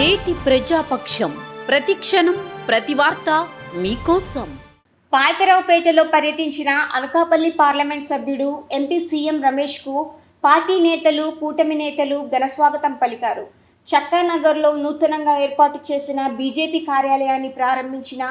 నేటి ప్రజాపక్షం. ప్రతిక్షణం ప్రతి వార్త మీకోసం. పాయకరావుపేటలో పర్యటించిన అనకాపల్లి పార్లమెంట్ సభ్యుడు ఎంపీ సీఎం రమేష్కు పార్టీ నేతలు కూటమి నేతలు ఘనస్వాగతం పలికారు. చక్కానగర్లో నూతనంగా ఏర్పాటు చేసిన బీజేపీ కార్యాలయాన్ని ప్రారంభించిన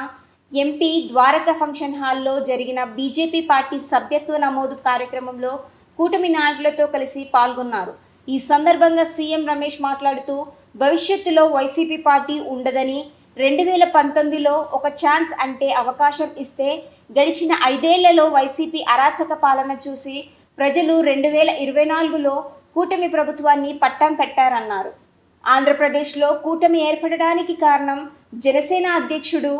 ఎంపీ ద్వారకా ఫంక్షన్ హాల్లో జరిగిన బీజేపీ పార్టీ సభ్యత్వ నమోదు కార్యక్రమంలో కూటమి నాయకులతో కలిసి పాల్గొన్నారు. ఈ సందర్భంగా సీఎం రమేష్ మాట్లాడుతూ భవిష్యత్తులో వైసీపీ పార్టీ ఉండదని రెండు వేల పంతొమ్మిదిలో ఒక ఛాన్స్ అంటే అవకాశం ఇస్తే గడిచిన ఐదేళ్ళలో వైసీపీ అరాచక పాలన చూసి ప్రజలు రెండు వేల ఇరవై నాలుగులో కూటమి ప్రభుత్వాన్ని పట్టం కట్టారన్నారు. ఆంధ్రప్రదేశ్లో కూటమి ఏర్పడడానికి కారణం జనసేన అధ్యక్షుడు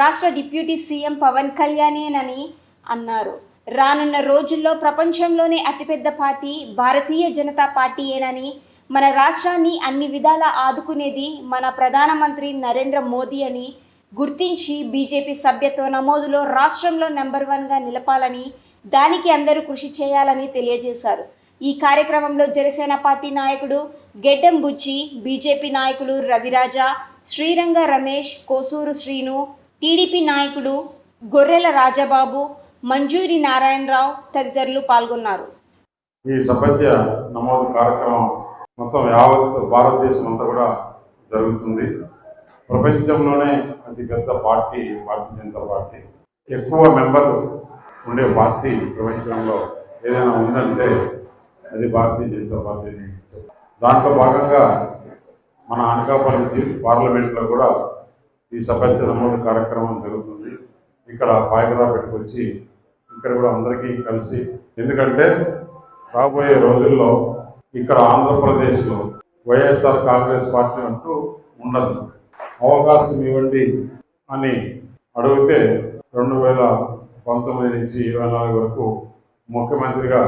రాష్ట్ర డిప్యూటీ సీఎం పవన్ కళ్యాణేనని అన్నారు. రానున్న రోజుల్లో ప్రపంచంలోనే అతిపెద్ద పార్టీ భారతీయ జనతా పార్టీయేనని మన రాష్ట్రాన్ని అన్ని విధాలా ఆదుకునేది మన ప్రధానమంత్రి నరేంద్ర మోదీ అని గుర్తించి బీజేపీ సభ్యత్వ నమోదులో రాష్ట్రంలో నెంబర్ వన్గా నిలపాలని దానికి అందరూ కృషి చేయాలని తెలియజేశారు. ఈ కార్యక్రమంలో జనసేన పార్టీ నాయకుడు గెడ్డం బుచ్చి బీజేపీ నాయకులు రవిరాజా శ్రీరంగ రమేష్ కోసూరు శ్రీను టీడీపీ నాయకుడు గొర్రెల రాజబాబు మంజూరి నారాయణరావు తదితరులు పాల్గొన్నారు. ఈ సపద్య నమోదు కార్యక్రమం మొత్తం యావత్ భారతదేశం అంతా కూడా జరుగుతుంది. ప్రపంచంలోనే అతి పెద్ద పార్టీ భారతీయ జనతా పార్టీ. ఎక్కువ మెంబర్లు ఉండే పార్టీ ప్రపంచంలో ఏదైనా ఉందంటే అది భారతీయ జనతా పార్టీ అని దాంట్లో భాగంగా మన అనకాపల్లి పార్లమెంట్లో కూడా ఈ సభ్యత్వ నమోదు కార్యక్రమం జరుగుతుంది. ఇక్కడ పాయకరాపేటకు వచ్చి ఇక్కడ కూడా అందరికీ కలిసి. ఎందుకంటే రాబోయే రోజుల్లో ఇక్కడ ఆంధ్రప్రదేశ్లో వైఎస్ఆర్ కాంగ్రెస్ పార్టీ అంటూ ఉండదు. అవకాశం ఇవ్వండి అని అడిగితే రెండు వేల పంతొమ్మిది నుంచి ఇరవై నాలుగు వరకు ముఖ్యమంత్రిగా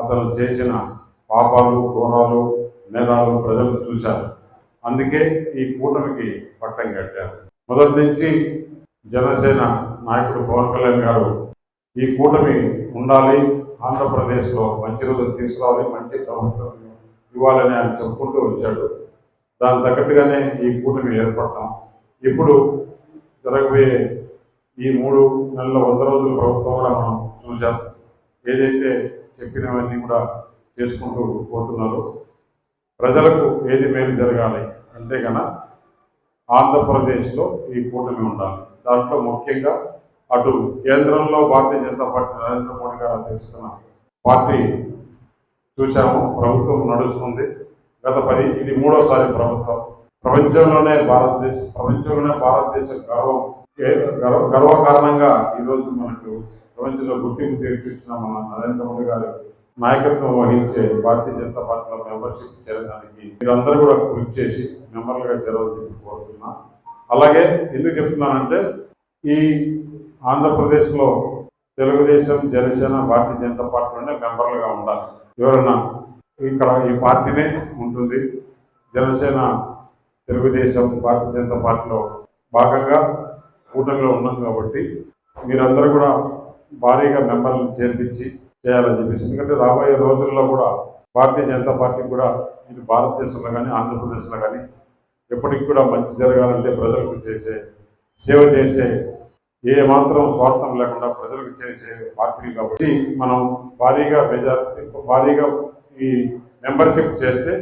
అతను చేసిన పాపాలు ఘోరాలు నేరాలు ప్రజలు చూశారు. అందుకే ఈ కూటమికి పట్టం కట్టారు. మొదటి నుంచి జనసేన నాయకుడు పవన్ కళ్యాణ్ గారు ఈ కూటమి ఉండాలి. ఆంధ్రప్రదేశ్లో మంచి రోజులు తీసుకురావాలి మంచి ప్రభుత్వం ఇవ్వాలని ఆయన చెప్పుకుంటూ వచ్చాడు. దాని తగ్గట్టుగానే ఈ కూటమి ఏర్పడటం. ఇప్పుడు జరగబోయే ఈ మూడు నెలల వంద రోజుల ప్రభుత్వం కూడా మనం చూసాం ఏదైతే చెప్పినవన్నీ కూడా చేసుకుంటూ పోతున్నారు. ప్రజలకు ఏది మేలు జరగాలి అంటే కనుక ఆంధ్రప్రదేశ్లో ఈ కూటమి ఉండాలి. దాంట్లో ముఖ్యంగా అటు కేంద్రంలో భారతీయ జనతా పార్టీ నరేంద్ర మోడీ గారు అధ్యక్షతన పార్టీ చూశాము ప్రభుత్వం నడుస్తుంది. గత పది ఇది మూడోసారి ప్రభుత్వం. ప్రపంచంలోనే భారతదేశ ప్రపంచంలోనే భారతదేశ గర్వం గర్వ కారణంగా ఈరోజు మనకు ప్రపంచంలో గుర్తింపు తీర్చిచ్చిన మన నరేంద్ర మోడీ గారు నాయకత్వం వహించే భారతీయ జనతా పార్టీలో మెంబర్షిప్ చేరడానికి మీరందరూ కూడా కృషి చేసి మెంబర్లుగా చేరాలని కోరుతున్నా. అలాగే ఎందుకు చెప్తున్నానంటే ఈ ఆంధ్రప్రదేశ్లో తెలుగుదేశం జనసేన భారతీయ జనతా పార్టీలోనే మెంబర్లుగా ఉండాలి. ఎవరైనా ఇక్కడ ఈ పార్టీనే ఉంటుంది. జనసేన తెలుగుదేశం భారతీయ జనతా పార్టీలో భాగంగా కూటమిలో ఉన్నాం కాబట్టి మీరందరూ కూడా భారీగా మెంబర్లను చేర్పించి చేయాలని చెప్పేసి ఎందుకంటే రాబోయే రోజుల్లో కూడా భారతీయ జనతా పార్టీ కూడా ఇది భారతదేశంలో కానీ ఆంధ్రప్రదేశ్లో కానీ ఎప్పటికి కూడా మంచి జరగాలంటే ప్రజలకు చేసే సేవ చేసే ఏ మాత్రం స్వార్థం లేకుండా ప్రజలకు చేసే పార్టీలు కాబట్టి మనం భారీగా మెజార్టీ భారీగా ఈ మెంబర్షిప్ చేస్తే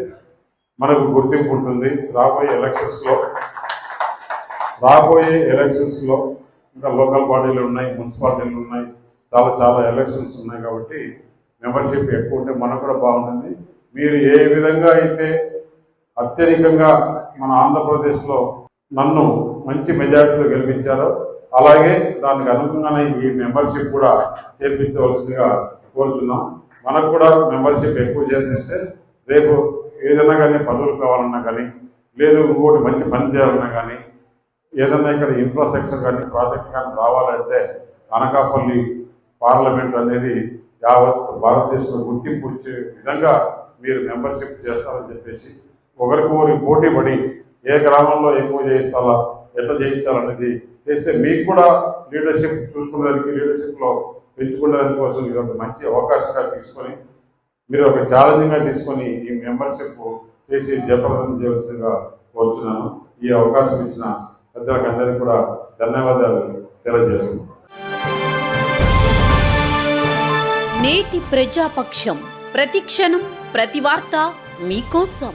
మనకు గుర్తింపు ఉంటుంది. రాబోయే ఎలక్షన్స్లో రాబోయే ఎలక్షన్స్లో ఇంకా లోకల్ బాడీలు ఉన్నాయి మున్సిపాలిటీలు ఉన్నాయి చాలా చాలా ఎలక్షన్స్ ఉన్నాయి కాబట్టి మెంబర్షిప్ ఎక్కువ ఉంటే మనకు కూడా బాగుంటుంది. మీరు ఏ విధంగా అయితే అత్యధికంగా మన ఆంధ్రప్రదేశ్లో నన్ను మంచి మెజారిటీతో గెలిపించారు అలాగే దానికి అనుగుణంగానే ఈ మెంబర్షిప్ కూడా చేర్పించవలసిందిగా కోరుతున్నాం మనకు కూడా మెంబర్షిప్ ఎక్కువ చేర్పిస్తే రేపు ఏదైనా కానీ పదవులు కావాలన్నా కానీ లేదు ఇంకోటి మంచి పని చేయాలన్నా కానీ ఏదైనా ఇక్కడ ఇన్ఫ్రాస్ట్రక్చర్ కానీ ప్రాజెక్ట్ కానీ రావాలంటే అనకాపల్లి పార్లమెంట్ అనేది యావత్ భారతదేశంలో గుర్తింపు వచ్చే విధంగా మీరు మెంబర్షిప్ చేస్తారని చెప్పేసి ఒకరికొకరి పోటీ పడి ఏ గ్రామంలో ఎక్కువ చేయిస్తారా ఎట్లా చేయించాలనేది చేస్తే మీకు కూడా లీడర్షిప్ చూసుకునేదానికి లీడర్షిప్లో పెంచుకునేదాని కోసం ఇది ఒక మంచి అవకాశంగా తీసుకొని మీరు ఒక ఛాలెంజింగ్గా తీసుకొని ఈ మెంబర్షిప్ చేసి జయప్రదం చేయవలసిందిగా కోరుచున్నాను. ఈ అవకాశం ఇచ్చిన పెద్దలకు కూడా ధన్యవాదాలు తెలియజేస్తున్నాను. నేటి ప్రజాపక్షం ప్రతిక్షణం ప్రతి వార్త మీకోసం.